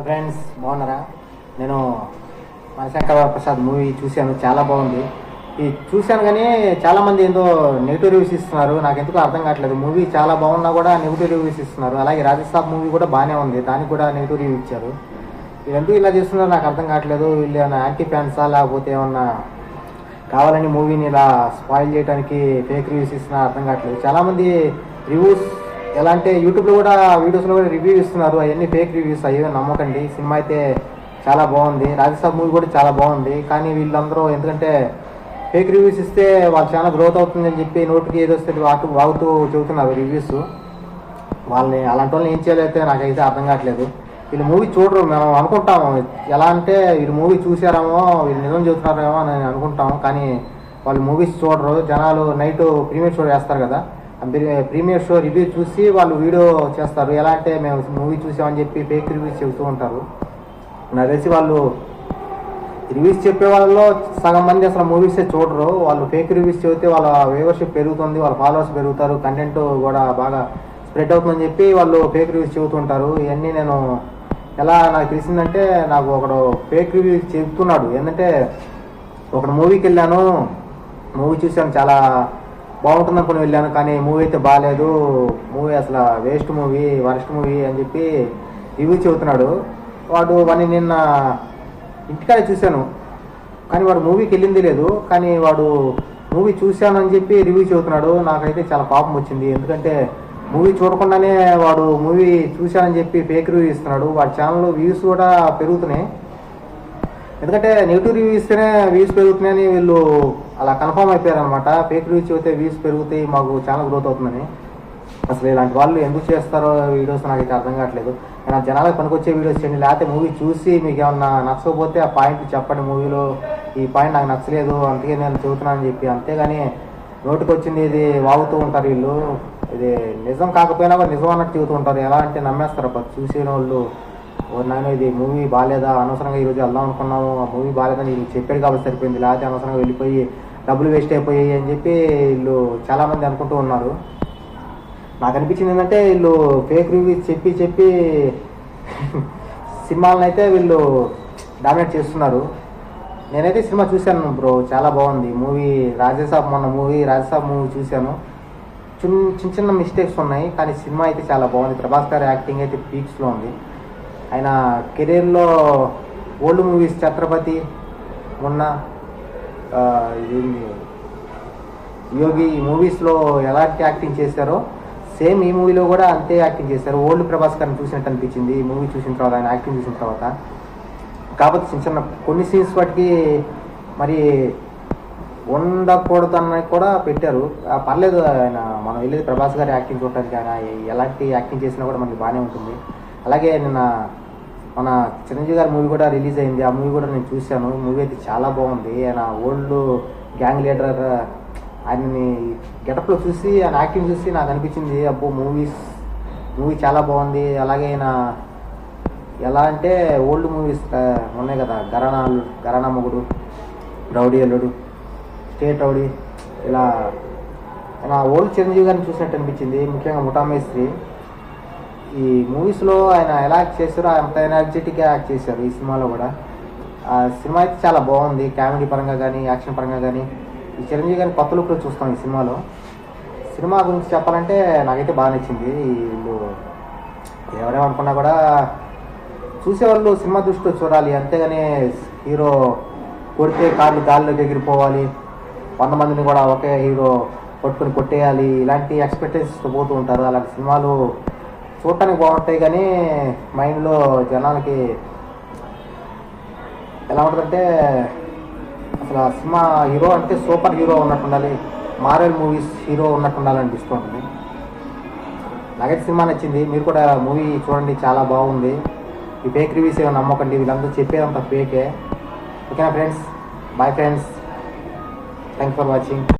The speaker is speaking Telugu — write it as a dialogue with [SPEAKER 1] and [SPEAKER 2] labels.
[SPEAKER 1] హలో ఫ్రెండ్స్ బాగున్నారా? నేను మనశంకర ప్రసాద్ మూవీ చూశాను చాలా బాగుంది. ఈ చూశాను కానీ చాలామంది ఏందో నెగిటివ్ రివ్యూస్ ఇస్తున్నారు. నాకు ఎందుకు అర్థం కావట్లేదు. మూవీ చాలా బాగున్నా కూడా నెగిటివ్ రివ్యూస్ ఇస్తున్నారు. అలాగే రాజస్థాన్ మూవీ కూడా బాగానే ఉంది. దానికి కూడా నెగిటివ్ రివ్యూ ఇచ్చారు. ఎందుకు ఇలా చేస్తున్నారో? నాకు అర్థం కావట్లేదు. వీళ్ళు ఏమైనా యాంటీ ఫ్యాన్సా? లేకపోతే ఏమన్నా కావాలని మూవీని ఇలా స్పాయిల్ చేయడానికి ఫేక్ రివ్యూస్ ఇస్తున్నా అర్థం కావట్లేదు. చాలామంది రివ్యూస్ ఎలా అంటే యూట్యూబ్లో కూడా వీడియోస్లో కూడా రివ్యూ ఇస్తున్నారు. అవన్నీ ఫేక్ రివ్యూస్ అయ్యో నమ్మకండి. సినిమా అయితే చాలా బాగుంది. రాజస్థాన్ మూవీ కూడా చాలా బాగుంది. కానీ వీళ్ళందరూ ఎందుకంటే ఫేక్ రివ్యూస్ ఇస్తే వాళ్ళు చాలా గ్రోత్ అవుతుందని చెప్పి నోటికి ఏదో వస్తే వాటు వాగుతూ చెబుతున్నారు రివ్యూస్ వాళ్ళని అలాంటి వాళ్ళని ఏం చేయలేతే నాకైతే అర్థం కావట్లేదు. వీళ్ళు మూవీ చూడరు. మేము అనుకుంటాము. ఎలా అంటే వీళ్ళు మూవీ చూసారేమో వీళ్ళు నిజం చెబుతున్నారేమో అని అనుకుంటాము. కానీ వాళ్ళు మూవీస్ చూడరు. జనాలు నైట్ ప్రీమియర్ షో చేస్తారు కదా. ప్రీమియర్ షో రివ్యూ చూసి వాళ్ళు వీడియో చేస్తారు. ఎలా అంటే మేము మూవీ చూసామని చెప్పి ఫేక్ రివ్యూస్ చెబుతూ ఉంటారు. నాకు తెలిసి వాళ్ళు రివ్యూస్ చెప్పే వాళ్ళలో సగం మంది అసలు మూవీసే చూడరు. వాళ్ళు ఫేక్ రివ్యూస్ చెబితే వాళ్ళ వ్యూవర్షిప్ పెరుగుతుంది వాళ్ళ ఫాలోవర్స్ పెరుగుతారు కంటెంట్ కూడా బాగా స్ప్రెడ్ అవుతుందని చెప్పి వాళ్ళు ఫేక్ రివ్యూస్ చెబుతుంటారు ఇవన్నీ నేను ఎలా నాకు తెలిసిందంటే నాకు ఒకడు ఫేక్ రివ్యూ చెప్తున్నాడు ఏంటంటే ఒకడు మూవీకి వెళ్ళాను. మూవీ చూశాను చాలా బాగుంటుంది అనుకుని వెళ్ళాను కానీ మూవీ అయితే బాగాలేదు. మూవీ అసలు వేస్ట్ మూవీ వరస్ట్ మూవీ అని చెప్పి రివ్యూ చెబుతున్నాడు. వాడు వాడిని నిన్న ఇంటికాడే చూశాను. కానీ వాడు మూవీకి వెళ్ళింది లేదు. కానీ వాడు మూవీ చూశాను అని చెప్పి రివ్యూ చెబుతున్నాడు. నాకైతే చాలా పాపం వచ్చింది. ఎందుకంటే మూవీ చూడకుండానే వాడు మూవీ చూశానని చెప్పి ఫేక్ రివ్యూ ఇస్తున్నాడు. వాడి ఛానల్లో వ్యూస్ కూడా పెరుగుతున్నాయి. ఎందుకంటే నెగిటివ్ రివ్యూ ఇస్తేనే వ్యూస్ పెరుగుతున్నాయని వీళ్ళు అలా కన్ఫర్మ్ అయిపోయారు అనమాట ఫేక్ రివ్యూస్ చెబితే వ్యూస్ పెరుగుతాయి మాకు ఛానల్ గ్రోత్ అవుతుందని. అసలు ఇలాంటి వాళ్ళు ఎందుకు చేస్తారో వీడియోస్ నాకైతే అర్థం కావట్లేదు. నా జనాలకు పనికొచ్చే వీడియోస్ చేయండి లేకపోతే మూవీ చూసి మీకు ఏమన్నా నచ్చకపోతే ఆ పాయింట్ చెప్పండి మూవీలో ఈ పాయింట్ నాకు నచ్చలేదు అందుకే నేను చెబుతున్నానని చెప్పి. అంతేగాని నోటికి వచ్చింది ఇది వాగుతూ ఉంటారు వీళ్ళు. ఇది నిజం కాకపోయినా కూడా నిజం అన్నట్టు చెబుతూ ఉంటారు. ఎలా అంటే నమ్మేస్తారు అబ్బా. చూసిన వాళ్ళు నాయన ఇది మూవీ బాగాలేదా అనవసరంగా ఈరోజు వెళ్దాం అనుకున్నాము. ఆ మూవీ బాగాలేదని నీకు చెప్పాడు కాబట్టి సరిపోయింది. లేకపోతే అనవసరంగా వెళ్ళిపోయి డబ్బులు వేస్ట్ అయిపోయాయి అని చెప్పి వీళ్ళు చాలామంది అనుకుంటూ ఉన్నారు. నాకు అనిపించింది ఏంటంటే వీళ్ళు ఫేక్ రివ్యూస్ చెప్పి చెప్పి సినిమాలను అయితే వీళ్ళు డామినేట్ చేస్తున్నారు. నేనైతే సినిమా చూశాను బ్రో చాలా బాగుంది. మూవీ రాజేసాబ్ మొన్న మూవీ రాజేసాబ్ మూవీ చూశాను. చిన్న చిన్న చిన్న మిస్టేక్స్ ఉన్నాయి కానీ సినిమా అయితే చాలా బాగుంది. ప్రభాస్ గారి యాక్టింగ్ అయితే పీక్స్లో ఉంది. ఆయన కెరీర్లో ఓల్డ్ మూవీస్ ఛత్రపతి మొన్న ఇది యోగి ఈ మూవీస్లో ఎలాంటి యాక్టింగ్ చేశారో సేమ్ ఈ మూవీలో కూడా అంతే యాక్టింగ్ చేశారు. ఓల్డ్ ప్రభాస్ గారిని చూసినట్టు అనిపించింది. ఈ మూవీ చూసిన తర్వాత ఆయన యాక్టింగ్ చూసిన తర్వాత. కాకపోతే చిన్న చిన్న కొన్ని సీన్స్ వాటికి మరి ఉండకూడదు అన్నది కూడా పెట్టారు. పర్లేదు ఆయన మనం వెళ్ళేది ప్రభాస్ గారి యాక్టింగ్ చూడటానికి ఆయన ఎలాంటి యాక్టింగ్ చేసినా కూడా మనకి బాగానే ఉంటుంది. అలాగే నిన్న మన చిరంజీవి గారి మూవీ కూడా రిలీజ్ అయింది. ఆ మూవీ కూడా నేను చూశాను. మూవీ అయితే చాలా బాగుంది. ఆయన ఓల్డ్ గ్యాంగ్ లీడర్ ఆయనని గెటప్లో చూసి ఆయన యాక్టింగ్ చూసి నాకు అనిపించింది అబ్బో మూవీస్ మూవీ చాలా బాగుంది. అలాగే ఆయన ఎలా అంటే ఓల్డ్ మూవీస్ ఉన్నాయి కదా గరణాలు గరానా మొగుడు రౌడీ అల్లుడు స్టేట్ రౌడీ ఇలా నా ఓల్డ్ చిరంజీవి గారిని చూసినట్టు అనిపించింది. ముఖ్యంగా ముఠామేస్త్రి. ఈ మూవీస్లో ఆయన ఎలా యాక్ట్ చేశారో అంత ఎనర్జెటిక్గా యాక్ట్ చేశారు ఈ సినిమాలో కూడా. ఆ సినిమా అయితే చాలా బాగుంది కామెడీ పరంగా కానీ యాక్షన్ పరంగా కానీ ఈ చిరంజీవి గారిని కొత్త లుక్లో చూస్తాం ఈ సినిమాలో. సినిమా గురించి చెప్పాలంటే నాకైతే బాగా నచ్చింది. వీళ్ళు ఎవరేమనుకున్నా కూడా చూసేవాళ్ళు సినిమా దృష్టితో చూడాలి. అంతేగాని హీరో కొడితే కార్లు గాల్లోకి ఎగిరిపోవాలి. వంద మందిని కూడా ఒకే హీరో కొట్టుకుని కొట్టేయాలి. ఇలాంటి ఎక్స్పెక్టేషన్స్తో పోతూ ఉంటారు. అలాంటి సినిమాలు చూడటానికి బాగుంటాయి కానీ మైండ్లో జనాలకి ఎలా ఉంటుందంటే అసలు సినిమా హీరో అంటే సూపర్ హీరో ఉన్నట్టు ఉండాలి మారెల్ మూవీస్ హీరో ఉన్నట్టు ఉండాలని అనిపిస్తూ ఉంటుంది నాకైతే సినిమా నచ్చింది మీరు కూడా మూవీ చూడండి చాలా బాగుంది. ఈ ఫేక్ రివ్యూస్ ఏమైనా నమ్మకండి వీళ్ళందరూ చెప్పేదంతా ఫేకే ఓకేనా friends bye friends thanks for watching